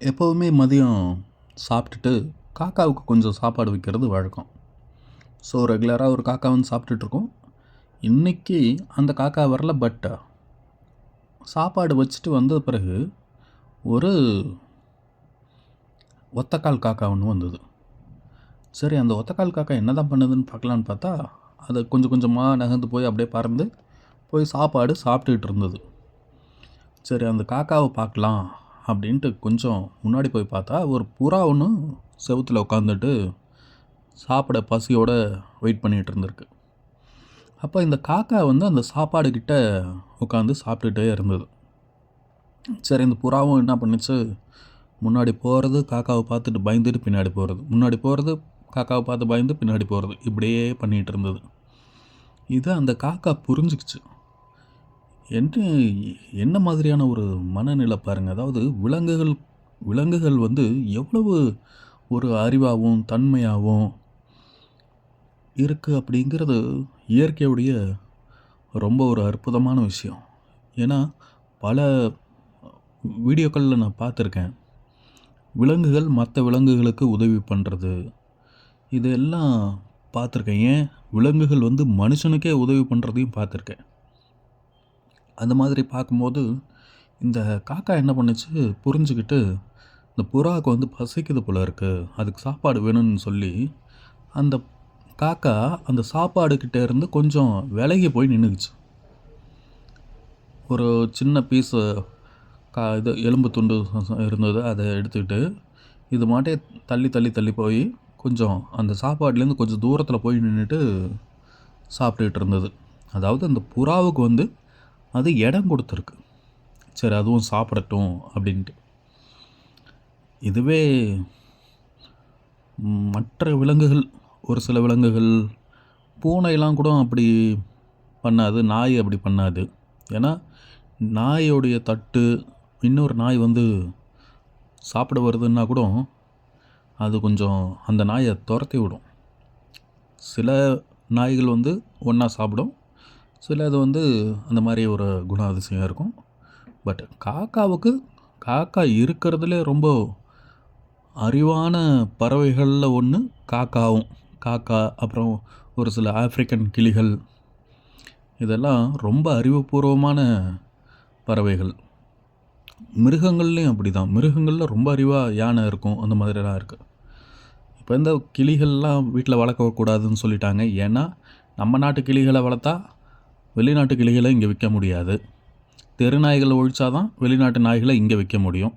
எப்போதுமே மதியம் சாப்பிட்டுட்டு காக்காவுக்கு கொஞ்சம் சாப்பாடு வைக்கிறது வழக்கம். ஸோ ரெகுலராக ஒரு காக்கா வந்து சாப்பிட்டுட்ருக்கோம். இன்றைக்கி அந்த காக்கா வரல பட் சாப்பாடு வச்சுட்டு வந்த பிறகு ஒரு ஒத்தக்கால் காக்கா ஒன்று வந்தது. சரி அந்த ஒத்தக்கால் காக்கா என்ன தான் பண்ணுதுன்னு பார்க்கலான்னு பார்த்தா அது கொஞ்சம் கொஞ்சமாக நகர்ந்து போய் அப்படியே பறந்து போய் சாப்பாடு சாப்பிட்டுக்கிட்டு இருந்தது. சரி அந்த காக்காவை பார்க்கலாம். அப்படின்ட்டு கொஞ்சம் முன்னாடி போய் பார்த்தா ஒரு புறா ஒன்று செவுத்தில் உட்காந்துட்டு சாப்பிட பசியோடு வெயிட் பண்ணிகிட்டு இருந்திருக்கு. அப்போ இந்த காக்கா வந்து அந்த சாப்பாடு கிட்ட உட்காந்து சாப்பிட்டுட்டே இருந்தது. சரி இந்த புறாவும் என்ன பண்ணுச்சு? முன்னாடி போகிறது காக்காவை பார்த்துட்டு பயந்துட்டு பின்னாடி போகிறது முன்னாடி போகிறது காக்காவை பார்த்து பயந்து பின்னாடி போகிறது இப்படியே பண்ணிகிட்டு இருந்தது. இதை அந்த காக்கா புரிஞ்சுக்கிச்சு. என்ன என்ன மாதிரியான ஒரு மனநிலை பாருங்கள் அதாவது விலங்குகள் விலங்குகள் வந்து எவ்வளவு ஒரு அறிவாகவும் தன்மையாகவும் இருக்குது அப்படிங்கிறது இயற்கையுடைய ரொம்ப ஒரு அற்புதமான விஷயம். ஏன்னா பல வீடியோக்களில் நான் பார்த்துருக்கேன். விலங்குகள் மற்ற விலங்குகளுக்கு உதவி பண்ணுறது இதெல்லாம் பார்த்துருக்கேன். ஏன்? விலங்குகள் வந்து மனுஷனுக்கே உதவி பண்ணுறதையும் பார்த்துருக்கேன். அந்த மாதிரி பார்க்கும்போது இந்த காக்கா என்ன பண்ணுச்சு? புரிஞ்சுக்கிட்டு இந்த புறாவுக்கு வந்து பசிக்குது போல இருக்குது அதுக்கு சாப்பாடு வேணும்னு சொல்லி அந்த காக்கா அந்த சாப்பாடுக்கிட்டே இருந்து கொஞ்சம் விலகி போய் நின்றுக்குச்சு ஒரு சின்ன பீஸு கா இது எலும்பு துண்டு இருந்தது. அதை எடுத்துக்கிட்டு இது மாட்டே தள்ளி தள்ளி தள்ளி போய் கொஞ்சம் அந்த சாப்பாடுலேருந்து கொஞ்சம் தூரத்தில் போய் நின்றுட்டு சாப்பிட்டுக்கிட்டு இருந்தது. அதாவது அந்த புறாவுக்கு வந்து அது இடம் கொடுத்துருக்கு. சரி அதுவும் சாப்பிடட்டும் அப்படின்ட்டு. இதுவே மற்ற விலங்குகள் ஒரு சில விலங்குகள் பூனைலாம் கூட அப்படி பண்ணாது நாய் அப்படி பண்ணாது. ஏன்னா நாயோடைய தட்டு இன்னொரு நாய் வந்து சாப்பிட வருதுன்னா கூட அது கொஞ்சம் அந்த நாயை துரத்தி விடும். சில நாய்கள் வந்து ஒன்றா சாப்பிடும் சில இது வந்து அந்த மாதிரி ஒரு குணாதிசயம் இருக்கும். பட் காக்காவுக்கு காக்கா இருக்கிறதுலே ரொம்ப அறிவான பறவைகளில் ஒன்று காக்காவும். காக்கா அப்புறம் ஒரு சில ஆஃப்ரிக்கன் கிளிகள். இதெல்லாம் ரொம்ப அறிவுபூர்வமான பறவைகள். மிருகங்கள்லேயும் அப்படி தான் மிருகங்களில் ரொம்ப அறிவாக யானை இருக்கும் அந்த மாதிரிலாம் இருக்குது இப்போ இந்த கிளிகள்லாம் வீட்டில் வளர்க்கக்கூடாதுன்னு சொல்லிட்டாங்க. ஏன்னா நம்ம நாட்டு கிளிகளை வளர்த்தா வெளிநாட்டு கிளிகளை இங்கே விற்க முடியாது. தெரு நாய்களை ஒழிச்சா தான் வெளிநாட்டு நாய்களை இங்கே விற்க முடியும்.